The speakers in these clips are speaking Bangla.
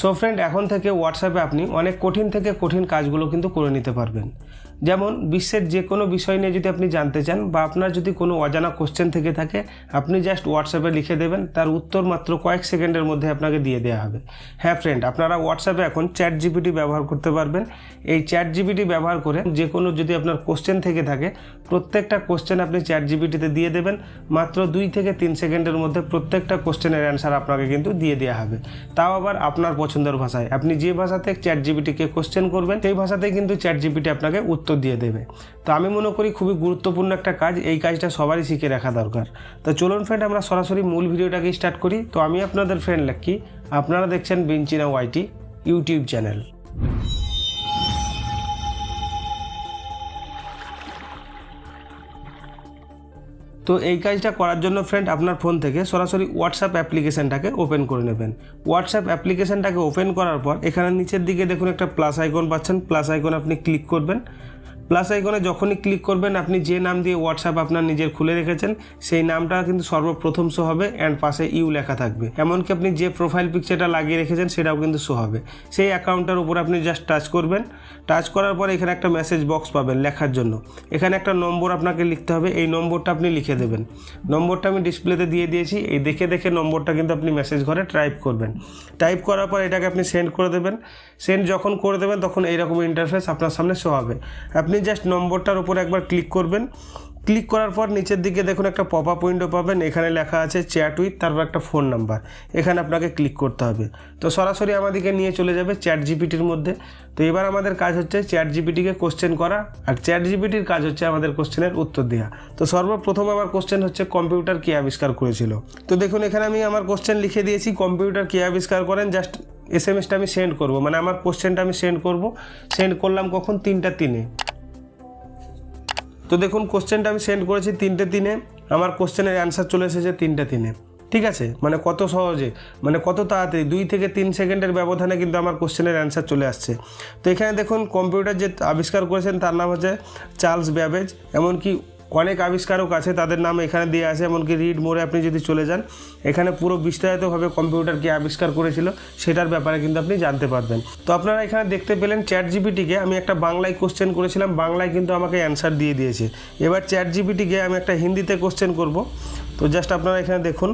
সো ফ্রেন্ড এখন থেকে হোয়াটসঅ্যাপে আপনি অনেক কঠিন থেকে কঠিন কাজগুলো কিন্তু করে নিতে পারবেন। যেমন বিশ্বের যে কোনো বিষয় নিয়ে যদি আপনি জানতে চান বা আপনার যদি কোনো অজানা কোশ্চেন থেকে থাকে, আপনি জাস্ট হোয়াটসঅ্যাপে লিখে দেবেন, তার উত্তর মাত্র কয়েক সেকেন্ডের মধ্যে আপনাকে দিয়ে দেওয়া হবে। হ্যাঁ ফ্রেন্ড আপনারা হোয়াটসঅ্যাপে এখন চ্যাট জিপিটি ব্যবহার করতে পারবেন। এই চ্যাট জিপিটি ব্যবহার করে যে কোনো যদি আপনার কোশ্চেন থেকে থাকে, প্রত্যেকটা কোশ্চেন আপনি চ্যাট জিপিটিতে দিয়ে দেবেন। মাত্র দুই থেকে তিন সেকেন্ডের মধ্যে প্রত্যেকটা কোশ্চেনের অ্যান্সার আপনাকে কিন্তু দিয়ে দেওয়া হবে। তাও আবার আপনার পছন্দের ভাষায়। আপনি যে ভাষাতে চ্যাট জিপিটিকে কোশ্চেন করবেন, সেই ভাষাতেই কিন্তু চ্যাট জিপিটি আপনাকে উত্তর দিয়ে দেবে। তো আমি মনে করি খুবই গুরুত্বপূর্ণ একটা কাজ, এই কাজটা সবারই শিখে রাখা দরকার। তো চলুন ফ্রেন্ড আমরা সরাসরি মূল ভিডিওটাকে স্টার্ট করি। তো আমি আপনাদের ফ্রেন্ড লাক্কি আপনারা দেখছেন বিঞ্চিনা ওয়াইটি ইউটিউব চ্যানেল তো এই কাজটা করার জন্য ফ্রেন্ড আপনার ফোন থেকে সরাসরি হোয়াটসঅ্যাপ অ্যাপ্লিকেশনটাকে ওপেন করে নেবেন। হোয়াটসঅ্যাপ অ্যাপ্লিকেশনটাকে ওপেন করার পর, এখানে নিচের দিকে দেখুন একটা প্লাস আইকন পাচ্ছেন। প্লাস আইকন আপনি ক্লিক করবেন। প্লাস আইকনে যখনই ক্লিক করবেন, আপনি যে নাম দিয়ে হোয়াটসঅ্যাপ আপনার নিজের খুলে রেখেছেন, সেই নামটা কিন্তু সর্বপ্রথম শো হবে অ্যান্ড পাশে ইউ লেখা থাকবে। এমনকি আপনি যে প্রোফাইল পিকচারটা লাগিয়ে রেখেছেন, সেটাও কিন্তু শো হবে। সেই অ্যাকাউন্টটার উপর আপনি জাস্ট টাচ করবেন। টাচ করার পর এখানে একটা মেসেজ বক্স পাবেন লেখার জন্য। এখানে একটা নম্বর আপনাকে লিখতে হবে। এই নম্বরটা আপনি লিখে দেবেন। নম্বরটা আমি ডিসপ্লেতে দিয়ে দিয়েছি। এই দেখে দেখে নম্বরটা কিন্তু আপনি মেসেজ ঘরে টাইপ করবেন। টাইপ করার পর এটাকে আপনি সেন্ড করে দেবেন। সেন্ড যখন করে দেবেন, তখন এইরকম ইন্টারফেস আপনার সামনে শো হবে। আপনি জাস্ট নম্বরটার উপর একবার ক্লিক করবেন। ক্লিক করার পর নিচের দিকে দেখুন একটা পপ আপ উইন্ডো পাবেন। এখানে লেখা আছে চ্যাট উইথ তারপর একটা ফোন নাম্বার এখানে আপনাকে ক্লিক করতে হবে। তো সরাসরি আমাদেরকে নিয়ে চলে যাবে চ্যাট জিপিটির মধ্যে। তো এবার আমাদের কাজ হচ্ছে চ্যাট জিপিটিকে কোশ্চেন করা। আর চ্যাট জিপিটির কাজ হচ্ছে আমাদের কোশ্চেনের উত্তর দেওয়া তো সর্বপ্রথম আমার কোশ্চেন হচ্ছে কম্পিউটার কে আবিষ্কার করেছিল। তো দেখুন, এখানে আমি আমার কোশ্চেন লিখে দিয়েছি কম্পিউটার কে আবিষ্কার করেন। জাস্ট এস এম এসটা আমি সেন্ড করব। মানে আমার কোশ্চেনটা আমি সেন্ড করব। সেন্ড করলাম কখন? তিনটা তিনে। তো দেখুন, কোশ্চেনটা আমি সেন্ড করেছি তিনটে তিনে। আমার কোশ্চেনের অ্যান্সার চলে এসেছে তিনটে তিনে। ঠিক আছে? মানে কত সহজে? মানে কত তাড়াতাড়ি? দুই থেকে তিন সেকেন্ডের ব্যবধানে কিন্তু আমার কোশ্চেনের অ্যান্সার চলে আসছে। তো এখানে দেখুন কম্পিউটার যে আবিষ্কার করেছেন, তার নাম হচ্ছে চার্লস ব্যাবেজ। এমনকি অনেক আবিষ্কারক আছে, তাদের নাম এখানে দিয়ে আছে, এমনকি রিড মোড়ে আপনি যদি চলে যান, এখানে পুরো বিস্তারিতভাবে কম্পিউটার কম্পিউটারকে আবিষ্কার করেছিল, সেটার ব্যাপারে কিন্তু আপনি জানতে পারবেন। তো আপনারা এখানে দেখতে পেলেন চ্যাট জিপিটিকে আমি একটা বাংলায় কোশ্চেন করেছিলাম, বাংলায় কিন্তু আমাকে অ্যান্সার দিয়ে দিয়েছে। এবার চ্যাট জিপিটিকে আমি একটা হিন্দিতে কোশ্চেন করব। তো জাস্ট আপনারা এখানে দেখুন।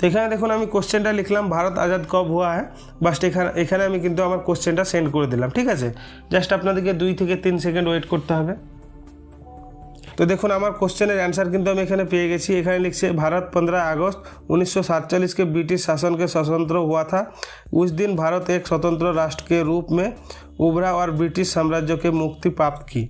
তো এখানে দেখুন আমি কোশ্চেনটা লিখলাম ভারত আজাদ কব হুয়া হ্যাঁ বাস এখানে এখানে আমি কিন্তু আমার কোশ্চেনটা সেন্ড করে দিলাম ঠিক আছে জাস্ট আপনাদেরকে দুই থেকে তিন সেকেন্ড ওয়েট করতে হবে তো দেখুন আমার কোশ্চেনের অ্যান্সার কিন্তু আমি এখানে পেয়ে গেছি এখানে লিখছে भारत 15 अगस्त 1947 के ब्रिटिश शासन के स्वतंत्र हुआ था उस दिन भारत एक स्वतंत्र राष्ट्र के रूप में उभरा और ब्रिटिश साम्राज्य के मुक्ति प्राप्त की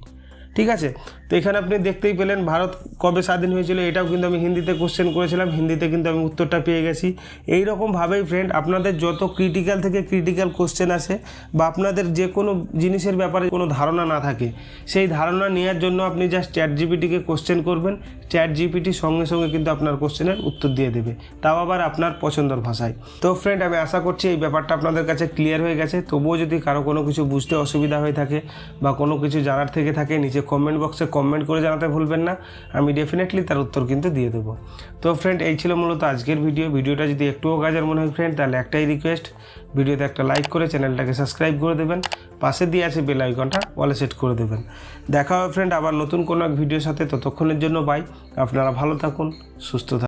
ঠিক আছে তো এখানে আপনি দেখতেই পেলেন ভারত কবে স্বাধীন হয়েছিল, এটাও কিন্তু আমি হিন্দিতে কোশ্চেন করেছিলাম, হিন্দিতে কিন্তু আমি উত্তরটা পেয়ে গেছি। এই রকমভাবেই ফ্রেন্ড আপনাদের যত ক্রিটিক্যাল থেকে ক্রিটিক্যাল কোশ্চেন আসে বা আপনাদের যে কোনো জিনিসের ব্যাপারে কোনো ধারণা না থাকে, সেই ধারণা নেওয়ার জন্য আপনি জাস্ট চ্যাট জিপিটিকে কোশ্চেন করবেন। চ্যাট জিপিটি সঙ্গে সঙ্গে কিন্তু আপনার কোশ্চেনের উত্তর দিয়ে দেবে। তাও আবার আপনার পছন্দের ভাষায়। তো ফ্রেন্ড আমি আশা করছি এই ব্যাপারটা আপনাদের কাছে ক্লিয়ার হয়ে গেছে। তবুও যদি কারও কোনো কিছু বুঝতে অসুবিধা হয়ে থাকে বা কোনো কিছু জানার থেকে থাকে, নিচে কমেন্ট বক্সে কমেন্ট করে জানাতে ভুলবেন না। আমি ডেফিনেটলি তার উত্তর কিন্তু দিয়ে দেবো। তো ফ্রেন্ড এই ছিল মূলত আজকের ভিডিও ভিডিওটা যদি একটুও কাজের মনে হয় ফ্রেন্ড তাহলে একটাই রিকোয়েস্ট ভিডিওতে একটা লাইক করে চ্যানেলটাকে সাবস্ক্রাইব করে দেবেন। পাশে দিয়ে আছে বেল আইকনটা অলে সেট করে দেবেন। দেখা হবে ফ্রেন্ড আবার নতুন কোনো এক ভিডিওর সাথে। ততক্ষণের জন্য বাই আপনারা ভালো থাকুন, সুস্থ থাকুন।